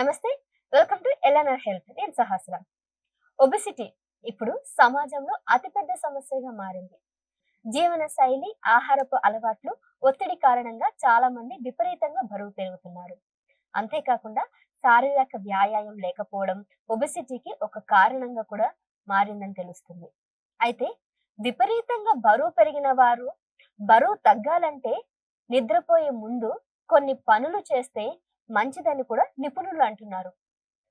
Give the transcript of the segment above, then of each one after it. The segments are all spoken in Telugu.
నమస్తే వెల్కమ్ టు ఎల్ఎన్ఆర్ హెల్త్. నేను సహస్ర ఒబిసిటీ ఇప్పుడు సమాజంలో అతిపెద్ద సమస్యగా మారింది. జీవన శైలి ఆహారపు అలవాట్లు ఒత్తిడి కారణంగా చాలా మంది విపరీతంగా బరువు పెరుగుతున్నారు. అంతేకాకుండా శారీరక వ్యాయామం లేకపోవడం ఒబిసిటీకి ఒక కారణంగా కూడా మారిందని తెలుస్తుంది. అయితే విపరీతంగా బరువు పెరిగిన వారు బరువు తగ్గాలంటే నిద్రపోయే ముందు కొన్ని పనులు చేస్తే మంచిదని కూడా నిపుణులు అంటున్నారు.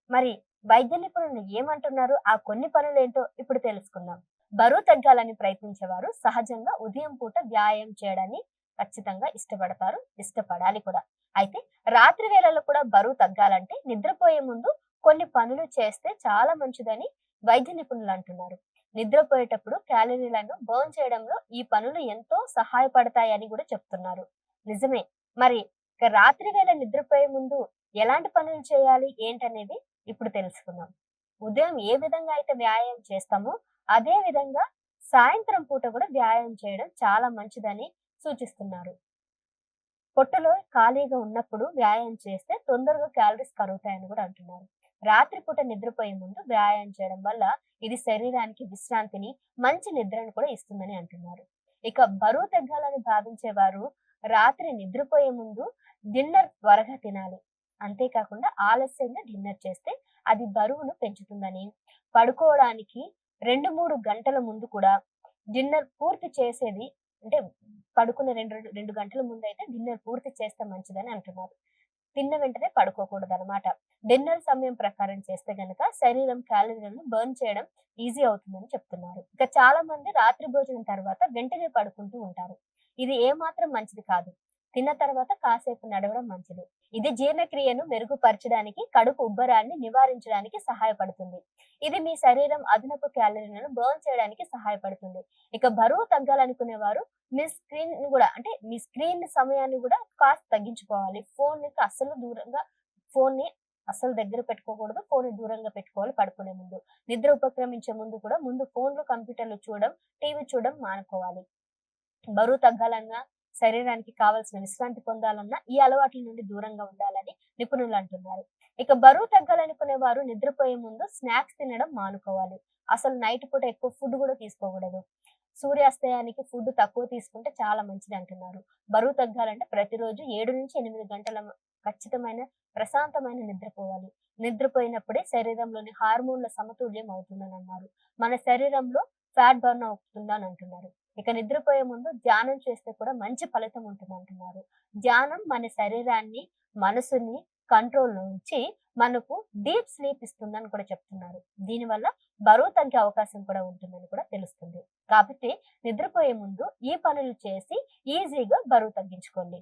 మరి వైద్య నిపుణులు ఏమంటున్నారు? ఆ కొన్ని పనులేంటో ఇప్పుడు తెలుసుకుందాం. బరువు తగ్గాలని ప్రయత్నించేవారు సహజంగా ఉదయం పూట వ్యాయామం చేయడాన్ని ఖచ్చితంగా ఇష్టపడతారు ఇష్టపడాలి కూడా. అయితే రాత్రి వేళల్లో కూడా బరువు తగ్గాలంటే నిద్రపోయే ముందు కొన్ని పనులు చేస్తే చాలా మంచిదని వైద్య నిపుణులు అంటున్నారు. నిద్రపోయేటప్పుడు క్యాలరీలను బర్న్ చేయడంలో ఈ పనులు ఎంతో సహాయపడతాయని కూడా చెప్తున్నారు. నిజమే. మరి ఇక రాత్రి వేళ నిద్రపోయే ముందు ఎలాంటి పనులు చేయాలి? ఏంటనేది ఇప్పుడు తెలుసుకుందాం. ఉదయం ఏ విధంగా అయితే వ్యాయామం చేస్తామో అదే విధంగా సాయంత్రం పూట కూడా వ్యాయామం చేయడం చాలా మంచిదని సూచిస్తున్నారు. పొట్టలో ఖాళీగా ఉన్నప్పుడు వ్యాయామం చేస్తే తొందరగా క్యాలరీస్ కరుగుతాయని కూడా అంటున్నారు. రాత్రిపూట నిద్రపోయే ముందు వ్యాయామం చేయడం వల్ల ఇది శరీరానికి విశ్రాంతిని మంచి నిద్రను కూడా ఇస్తుందని అంటున్నారు. ఇక బరువు తగ్గాలని భావించేవారు రాత్రి నిద్రపోయే ముందు డిన్నర్ త్వరగా తినాలి. అంతేకాకుండా ఆలస్యంగా డిన్నర్ చేస్తే అది బరువును పెంచుతుందని. పడుకోవడానికి రెండు మూడు గంటల ముందు కూడా డిన్నర్ పూర్తి చేసేది అంటే పడుకునే రెండు రెండు గంటల ముందు అయితే డిన్నర్ పూర్తి చేస్తే మంచిదని అంటున్నారు. తిన్న వెంటనే పడుకోకూడదు అనమాట డిన్నర్ సమయం ప్రకారం చేస్తే గనక శరీరం క్యాలరీలను బర్న్ చేయడం ఈజీ అవుతుందని చెప్తున్నారు. ఇక చాలా మంది రాత్రి భోజనం తర్వాత వెంటనే పడుకుంటూ ఉంటారు. ఇది ఏమాత్రం మంచిది కాదు. తిన్న తర్వాత కాసేపు నడవడం మంచిది. ఇది జీర్ణక్రియను మెరుగుపరచడానికి కడుపు ఉబ్బరాన్ని నివారించడానికి సహాయపడుతుంది. ఇది మీ శరీరం అదనపు క్యాలరీలను బర్న్ చేయడానికి సహాయపడుతుంది. ఇక బరువు తగ్గాలనుకునే వారు మీ స్క్రీన్ కూడా అంటే మీ స్క్రీన్ సమయాన్ని కూడా కాస్త తగ్గించుకోవాలి. ఫోన్కి అస్సలు దూరంగా ఫోన్ని అస్సలు దగ్గర పెట్టుకోకూడదు. ఫోన్ దూరంగా పెట్టుకోవాలి పడుకునే ముందు. నిద్ర ఉపక్రమించే ముందు కూడా ముందు ఫోన్లు కంప్యూటర్లు చూడడం టీవీ చూడడం మానుకోవాలి. బరువు తగ్గాలన్నా శరీరానికి కావలసిన విశ్రాంతి పొందాలన్నా ఈ అలవాట్ల నుండి దూరంగా ఉండాలని నిపుణులు అంటున్నారు. ఇక బరువు తగ్గాలనుకునే వారు నిద్రపోయే ముందు స్నాక్స్ తినడం మానుకోవాలి. అసలు నైట్ పూట ఎక్కువ ఫుడ్ కూడా తీసుకోకూడదు. సూర్యాస్తయానికి ఫుడ్ తక్కువ తీసుకుంటే చాలా మంచిది అంటున్నారు. బరువు తగ్గాలంటే ప్రతిరోజు ఏడు నుంచి ఎనిమిది గంటల ఖచ్చితమైన ప్రశాంతమైన నిద్రపోవాలి. నిద్రపోయినప్పుడే శరీరంలోని హార్మోన్ల సమతుల్యం అవుతుందని అన్నారు మన శరీరంలో ఫ్యాట్ బర్న్ అవుతుందని అంటున్నారు. ఇక నిద్రపోయే ముందు ధ్యానం చేస్తే కూడా మంచి ఫలితం ఉంటుంది అంటున్నారు. ధ్యానం మన శరీరాన్ని మనసుని కంట్రోల్ నుంచి మనకు డీప్ స్లీప్ ఇస్తుందని కూడా చెప్తున్నారు. దీనివల్ల బరువు తగ్గే అవకాశం కూడా ఉంటుందని కూడా తెలుస్తుంది. కాబట్టి నిద్రపోయే ముందు ఈ పనులు చేసి ఈజీగా బరువు తగ్గించుకోండి.